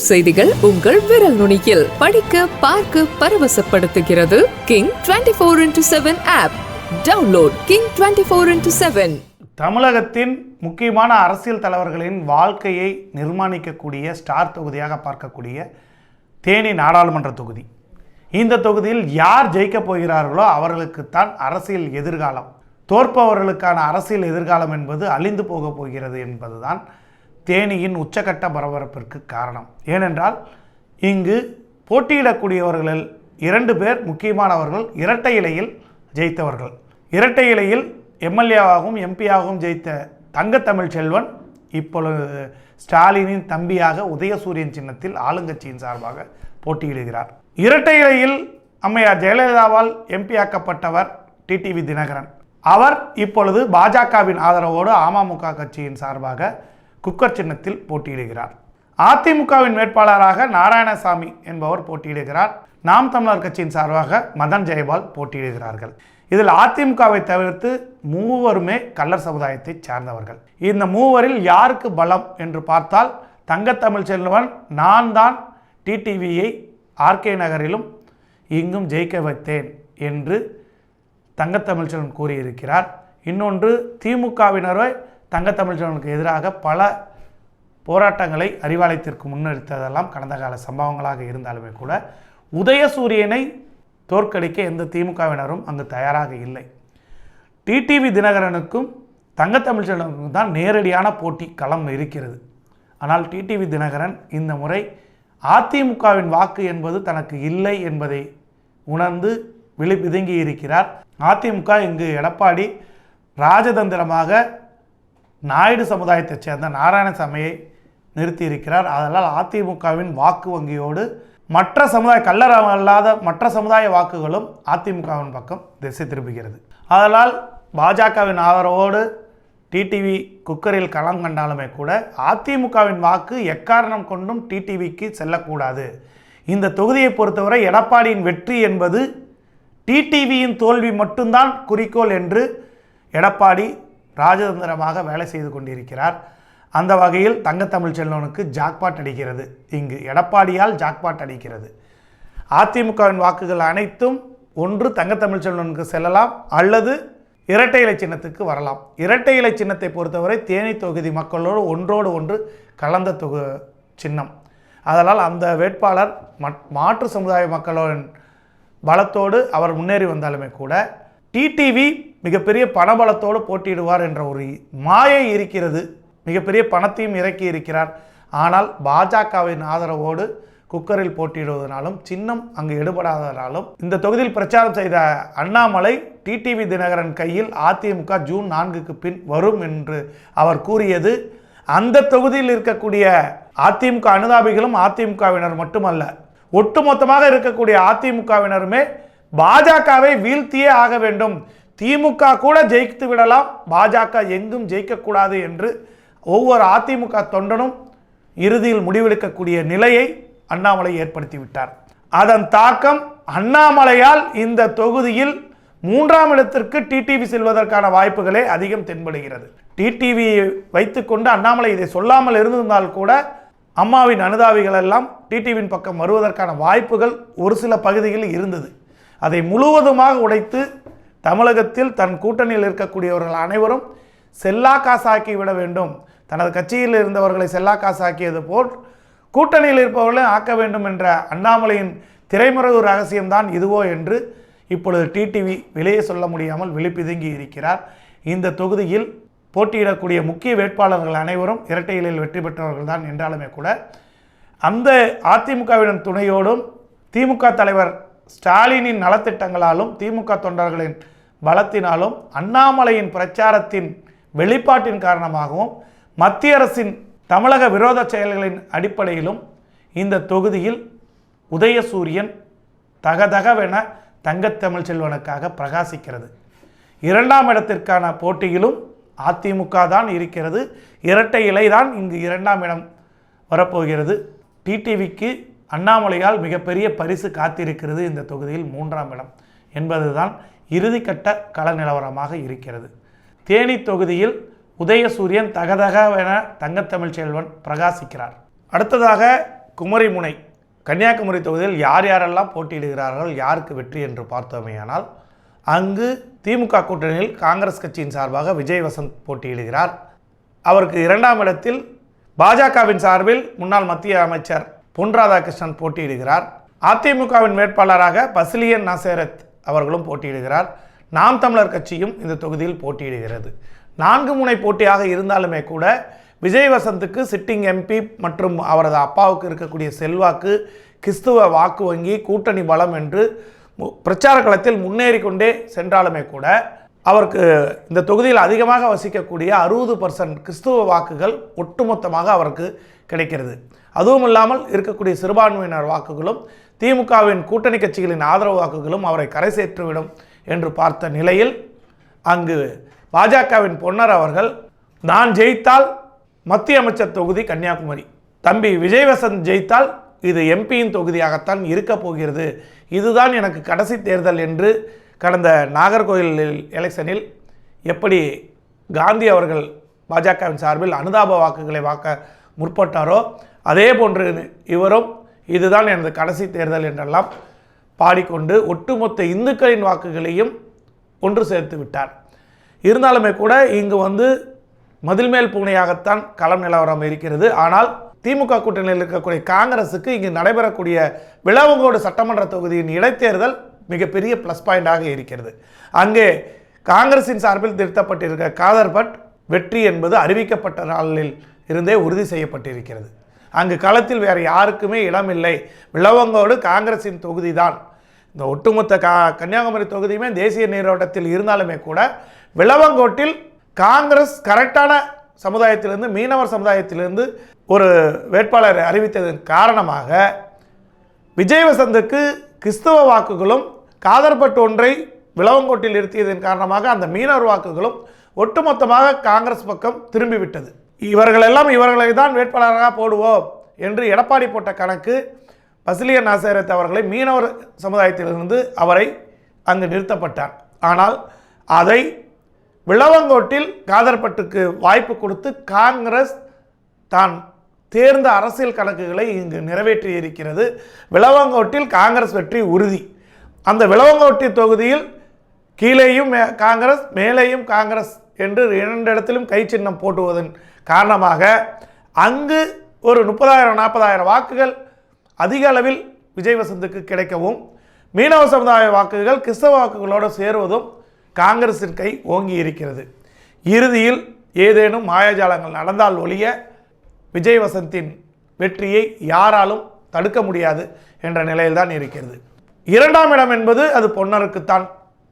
உள்ளூர் செய்திகள் உங்கள் விரல் நுனியில். படிக்க பார்க்க பரவசப்படுத்துகிறது. King twenty four into seven app download king twenty four into seven தமிழகத்தின் முக்கியமான அரசியல் தலைவர்களின் வாழ்க்கையை நிர்மாணிக்கக்கூடிய ஸ்டார் தொகுதியாக பார்க்கக்கூடிய தேனி நாடாளுமன்ற தொகுதி. இந்த தொகுதியில் யார் ஜெயிக்கப் போகிறார்களோ அவர்களுக்குத்தான் அரசியல் எதிர்காலம். தோற்பவர்களுக்கான அரசியல் எதிர்காலம் என்பது அழிந்து போகப் போகிறது என்பதுதான் தேனியின் உச்சகட்ட பரபரப்பிற்கு காரணம். ஏனென்றால் இங்கு போட்டியிடக்கூடியவர்களில் இரண்டு பேர் முக்கியமானவர்கள் இரட்டை இலையில் ஜெயித்தவர்கள். இரட்டை இலையில் எம்எல்ஏவாகவும் எம்பியாகவும் ஜெயித்த தங்கத்தமிழ் செல்வன் இப்பொழுது ஸ்டாலினின் தம்பியாக உதயசூரியன் சின்னத்தில் ஆளுங்கட்சியின் சார்பாக போட்டியிடுகிறார். இரட்டை இலையில் அம்மையார் ஜெயலலிதாவால் எம்பியாக்கப்பட்டவர் டிடிவி தினகரன். அவர் இப்பொழுது பாஜகவின் ஆதரவோடு அமமுக கட்சியின் சார்பாக குக்கர் சின்னத்தில் போட்டியிடுகிறார். அதிமுகவின் வேட்பாளராக நாராயணசாமி என்பவர் போட்டியிடுகிறார். நாம் தமிழர் கட்சியின் சார்பாக மதன் ஜெயபால் போட்டியிடுகிறார்கள். இதில் அதிமுகவை தவிர்த்து மூவருமே கள்ளர் சமுதாயத்தை சார்ந்தவர்கள். இந்த மூவரில் யாருக்கு பலம் என்று பார்த்தால் தங்கத்தமிழ் செல்வன் நான் தான் டிடிவியை ஆர்கே நகரிலும் இங்கும் ஜெயிக்க வைத்தேன் என்று தங்கத்தமிழ்ச்செல்வன் கூறியிருக்கிறார். இன்னொன்று திமுகவினரை தங்கத்தமிழ்ச்செல்வனுக்கு எதிராக பல போராட்டங்களை அறிவாலயத்திற்கு முன்னெடுத்ததெல்லாம் கடந்த கால சம்பவங்களாக இருந்தாலுமே கூட உதயசூரியனை தோற்கடிக்க எந்த திமுகவினரும் அங்கு தயாராக இல்லை. டிடிவி தினகரனுக்கும் தங்கத்தமிழ்ச்செல்வனுக்கும் தான் நேரடியான போட்டி களம் இருக்கிறது. ஆனால் டிடிவி தினகரன் இந்த முறை அதிமுகவின் வாக்கு என்பது தனக்கு இல்லை என்பதை உணர்ந்து விழி பிதுங்கி இருக்கிறார் அதிமுக இங்கு எடப்பாடி ராஜதந்திரமாக நாயுடு சமுதாயத்தைச் சேர்ந்த நாராயணசாமியை நிறுத்தியிருக்கிறார். அதனால் அதிமுகவின் வாக்கு வங்கியோடு மற்ற சமுதாய கல்லற அல்லாத மற்ற சமுதாய வாக்குகளும் அதிமுகவின் பக்கம் திசை திரும்புகிறது அதனால் பாஜகவின் ஆதரவோடு டிடிவி குக்கரில் களம் கண்டாலுமே கூட அதிமுகவின் வாக்கு எக்காரணம் கொண்டும் டிடிவிக்கு செல்லக்கூடாது. இந்த தொகுதியை பொறுத்தவரை எடப்பாடியின் வெற்றி என்பது டிடிவியின் தோல்வி மட்டும்தான் குறிக்கோள் என்று எடப்பாடி ராஜதந்திரமாக வேலை செய்து கொண்டிருக்கிறார். அந்த வகையில் தங்கத்தமிழ் செல்வனுக்கு ஜாக்பாட் அடிக்கிறது. இங்கு எடப்பாடியால் ஜாக்பாட் அடிக்கிறது. அதிமுகவின் வாக்குகள் அனைத்தும் ஒன்று தங்கத்தமிழ் செல்வனுக்கு செல்லலாம் அல்லது இரட்டை இலை சின்னத்துக்கு வரலாம். இரட்டை இலை சின்னத்தை பொறுத்தவரை தேனி தொகுதி மக்களோடு ஒன்றோடு ஒன்று கலந்த தொகு சின்னம். அதனால் அந்த வேட்பாளர் மட் மாற்று சமுதாய மக்களின் பலத்தோடு அவர் முன்னேறி வந்தாலுமே கூட டிடிவி மிகப்பெரிய பணபலத்தோடு போட்டியிடுவார் என்ற ஒரு மாயை இருக்கிறது. மிகப்பெரிய பணத்தையும் இறக்கி இருக்கிறார். ஆனால் பாஜகவின் ஆதரவோடு குக்கரில் போட்டியிடுவதனாலும் சின்னம் அங்கு எடுபடாதனாலும் இந்த தொகுதியில் பிரச்சாரம் செய்த அண்ணாமலை டிடிவி தினகரன் கையில் அதிமுக ஜூன் நான்குக்கு பின் வரும் என்று அவர் கூறியது. அந்த தொகுதியில் இருக்கக்கூடிய அதிமுக அனுதாபிகளும் அதிமுகவினர் மட்டுமல்ல ஒட்டுமொத்தமாக இருக்கக்கூடிய அதிமுகவினருமே பாஜகவை வீழ்த்தியே ஆக வேண்டும். திமுக கூட ஜெயித்து விடலாம். பாஜக எங்கும் ஜெயிக்கக்கூடாது என்று ஒவ்வொரு அதிமுக தொண்டனும் இறுதியில் முடிவெடுக்கக்கூடிய நிலையை அண்ணாமலை ஏற்படுத்திவிட்டார். அதன் தாக்கம் அண்ணாமலையால் இந்த தொகுதியில் மூன்றாம் இடத்திற்கு டிடிவி செல்வதற்கான வாய்ப்புகளே அதிகம் தென்படுகிறது. டிடிவியை வைத்துக்கொண்டு அண்ணாமலை இதை சொல்லாமல் இருந்திருந்தால் கூட அம்மாவின் அனுதாவிகள் எல்லாம் டிடிவியின் பக்கம் வருவதற்கான வாய்ப்புகள் ஒரு சில பகுதிகளில் இருந்தது. அதை முழுவதுமாக உடைத்து தமிழகத்தில் தன் கூட்டணியில் இருக்கக்கூடியவர்கள் அனைவரும் செல்லா காசாக்கி விட வேண்டும். தனது கட்சியில் இருந்தவர்களை செல்லா காசாக்கியது போல் கூட்டணியில் இருப்பவர்களை ஆக்க வேண்டும் என்ற அண்ணாமலையின் திரைமறைவு ரகசியம்தான் இதுவோ என்று இப்பொழுது டிடிவி வெளியே சொல்ல முடியாமல் விழிப்பிதுங்கி இருக்கிறார். இந்த தொகுதியில் போட்டியிடக்கூடிய முக்கிய வேட்பாளர்கள் அனைவரும் இரட்டைகளில் வெற்றி பெற்றவர்கள் தான் என்றாலுமே கூட அந்த அதிமுகவின் துணையோடும் திமுக தலைவர் ஸ்டாலினின் நலத்திட்டங்களாலும் திமுக தொண்டர்களின் பலத்தினாலும் அண்ணாமலையின் பிரச்சாரத்தின் வெளிப்பாட்டின் காரணமாகவும் மத்திய அரசின் தமிழக விரோத செயல்களின் அடிப்படையிலும் இந்த தொகுதியில் உதயசூரியன் தகதகவென தங்கத்தமிழ் செல்வனுக்காக பிரகாசிக்கிறது. இரண்டாம் இடத்திற்கான போட்டியிலும் அதிமுக தான் இருக்கிறது. இரட்டை இலை தான் இங்கு இரண்டாம் இடம் வரப்போகிறது. டிடிவிக்கு அண்ணாமலையால் மிகப்பெரிய பரிசு காத்திருக்கிறது இந்த தொகுதியில் மூன்றாம் இடம் என்பதுதான் இறுதிக்கட்ட கள நிலவரமாக இருக்கிறது. தேனி தொகுதியில் உதயசூரியன் தகதகவென தங்கத்தமிழ் செல்வன் பிரகாசிக்கிறார். அடுத்ததாக குமரிமுனை கன்னியாகுமரி தொகுதியில் யார் யாரெல்லாம் போட்டியிடுகிறார்கள் யாருக்கு வெற்றி என்று பார்த்தோமேயானால் அங்கு திமுக கூட்டணியில் காங்கிரஸ் கட்சியின் சார்பாக விஜய் வசந்த் போட்டியிடுகிறார். அவருக்கு இரண்டாம் இடத்தில் பாஜகவின் சார்பில் முன்னாள் மத்திய அமைச்சர் பொன் ராதாகிருஷ்ணன் போட்டியிடுகிறார். அதிமுகவின் வேட்பாளராக பசிலியன் நசேரத் அவர்களும் போட்டியிடுகிறார். நாம் தமிழர் கட்சியும் இந்த தொகுதியில் போட்டியிடுகிறது. நான்கு முனை போட்டியாக இருந்தாலுமே கூட விஜய் வசந்துக்கு சிட்டிங் எம்பி மற்றும் அவரது அப்பாவுக்கு இருக்கக்கூடிய செல்வாக்கு கிறிஸ்துவ வாக்கு வங்கி கூட்டணி பலம் என்று பிரச்சார களத்தில் முன்னேறி கொண்டே சென்றாலுமே கூட அவருக்கு இந்த தொகுதியில் அதிகமாக வசிக்கக்கூடிய அறுபது பர்சன்ட் கிறிஸ்துவ வாக்குகள் ஒட்டுமொத்தமாக அவருக்கு கிடைக்கிறது. அதுவும் இல்லாமல் இருக்கக்கூடிய சிறுபான்மையினர் வாக்குகளும் திமுகவின் கூட்டணி கட்சிகளின் ஆதரவு வாக்குகளும் அவரை கரை சேர்த்துவிடும் என்று பார்த்த நிலையில் அங்கு பாஜகவின் பொன்னர் அவர்கள் நான் ஜெயித்தால் மத்திய அமைச்சர் தொகுதி கன்னியாகுமரி தம்பி விஜய் வசந்த் ஜெயித்தால் இது எம்பியின் தொகுதியாகத்தான் இருக்கப் போகிறது. இதுதான் எனக்கு கடைசி தேர்தல் என்று கடந்த நாகர்கோவில் எலெக்ஷனில் எப்படி காந்தி அவர்கள் பாஜகவின் சார்பில் அனுதாப வாக்குகளை வாக்க முற்பட்டாரோ? அதே போன்று இவரும் இதுதான் எனது கடைசி தேர்தல் என்றெல்லாம் பாடிக்கொண்டு ஒட்டுமொத்த இந்துக்களின் வாக்குகளையும் ஒன்று சேர்த்து விட்டார். இருந்தாலுமே கூட இங்கு வந்து மதில்மேல் பூனையாகத்தான் களம் நிலவரம் இருக்கிறது. ஆனால் திமுக கூட்டணியில் இருக்கக்கூடிய காங்கிரஸுக்கு இங்கு நடைபெறக்கூடிய விளவங்கோடு சட்டமன்ற தொகுதியின் இடைத்தேர்தல் மிகப்பெரிய ப்ளஸ் பாயிண்டாக இருக்கிறது. அங்கே காங்கிரசின் சார்பில் திருத்தப்பட்டிருக்க காதர் பட் வெற்றி என்பது அறிவிக்கப்பட்ட நாளில் இருந்தே உறுதி செய்யப்பட்டிருக்கிறது. அங்கு களத்தில் வேறு யாருக்குமே இடமில்லை. விளவங்கோடு காங்கிரஸின் தொகுதி தான் இந்த ஒட்டுமொத்த கா கன்னியாகுமரி தொகுதியுமே தேசிய நீரோட்டத்தில் இருந்தாலுமே கூட விளவங்கோட்டில் காங்கிரஸ் கரெக்டான சமுதாயத்திலிருந்து மீனவர் சமுதாயத்திலிருந்து ஒரு வேட்பாளரை அறிவித்ததன் காரணமாக விஜய் வசந்துக்கு கிறிஸ்தவ வாக்குகளும் காதர்பட்டு ஒன்றை விளவங்கோட்டில் நிறுத்தியதன் காரணமாக அந்த மீனவர் வாக்குகளும் ஒட்டுமொத்தமாக காங்கிரஸ் பக்கம் திரும்பிவிட்டது. இவர்கள் எல்லாம் இவர்களை தான் வேட்பாளராக போடுவோம் என்று எடப்பாடி போட்ட கணக்கு பசிலியன் நாசரத் அவர்களை மீனவர் சமுதாயத்திலிருந்து அவரை அங்கு நிறுத்தப்பட்டார். ஆனால் அதை விளவங்கோட்டில் காதர்பட்டுக்கு வாய்ப்பு கொடுத்து காங்கிரஸ் தான் தேர்ந்த அரசியல் கணக்குகளை இங்கு நிறைவேற்றி இருக்கிறது விளவங்கோட்டில் காங்கிரஸ் வெற்றி உறுதி. அந்த விளவங்கோட்டி தொகுதியில் கீழேயும் மே- காங்கிரஸ் மேலேயும் காங்கிரஸ் என்று இரண்டு இடத்திலும் கை சின்னம் போட்டுவதன் காரணமாக அங்கு ஒரு முப்பதாயிரம் நாற்பதாயிரம் வாக்குகள் அதிக அளவில் விஜய் வசந்துக்கு கிடைக்கவும் மீனவ சமுதாய வாக்குகள் கிறிஸ்தவ வாக்குகளோடு சேருவதும் காங்கிரசின் கை ஓங்கி இருக்கிறது. இறுதியில் ஏதேனும் மாயாஜாலங்கள் நடந்தால் ஒழிய விஜய் வசந்தின் வெற்றியை யாராலும் தடுக்க முடியாது என்ற நிலையில்தான் இருக்கிறது. இரண்டாம் இடம் என்பது அது பொன்னருக்குத்தான்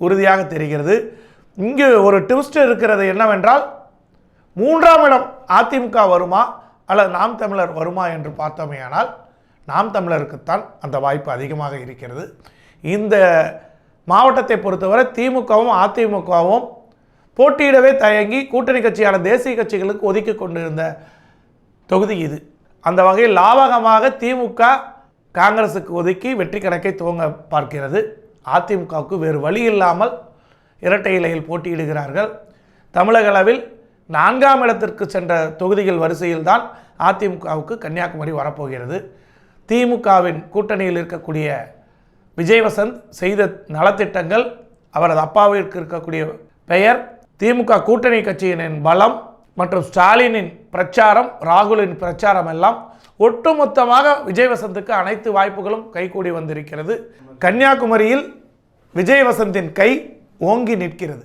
உறுதியாக தெரிகிறது. இங்கு ஒரு ட்விஸ்ட் இருக்கிறது என்னவென்றால் மூன்றாம் இடம் அதிமுக வருமா அல்லது நாம் தமிழர் வருமா என்று பார்த்தோமேயானால் நாம் தமிழருக்குத்தான் அந்த வாய்ப்பு அதிகமாக இருக்கிறது. இந்த மாவட்டத்தை பொறுத்தவரை திமுகவும் அதிமுகவும் போட்டியிடவே தயங்கி கூட்டணி கட்சியான தேசிய கட்சிகளுக்கு ஒதுக்கி கொண்டிருந்த தொகுதி இது. அந்த வகையில் லாபகமாக திமுக காங்கிரஸுக்கு ஒதுக்கி வெற்றி கணக்கை துவங்க பார்க்கிறது. அதிமுகவுக்கு வேறு வழி இல்லாமல் இரட்டை இலையில் போட்டியிடுகிறார்கள். தமிழக அளவில் நான்காம் இடத்திற்கு சென்ற தொகுதிகள் வரிசையில்தான் அதிமுகவுக்கு கன்னியாகுமரி வரப்போகிறது. திமுகவின் கூட்டணியில் இருக்கக்கூடிய விஜய் வசந்த் செய்த நலத்திட்டங்கள் அவரது அப்பாவிற்கு இருக்கக்கூடிய பெயர் திமுக கூட்டணி கட்சியினின் பலம் மற்றும் ஸ்டாலினின் பிரச்சாரம் ராகுலின் பிரச்சாரம் எல்லாம் ஒட்டுமொத்தமாக விஜய் வசந்துக்கு அனைத்து வாய்ப்புகளும் கைகூடி வந்திருக்கிறது. கன்னியாகுமரியில் விஜய் வசந்தின் கை ஓங்கி நிற்கிறது.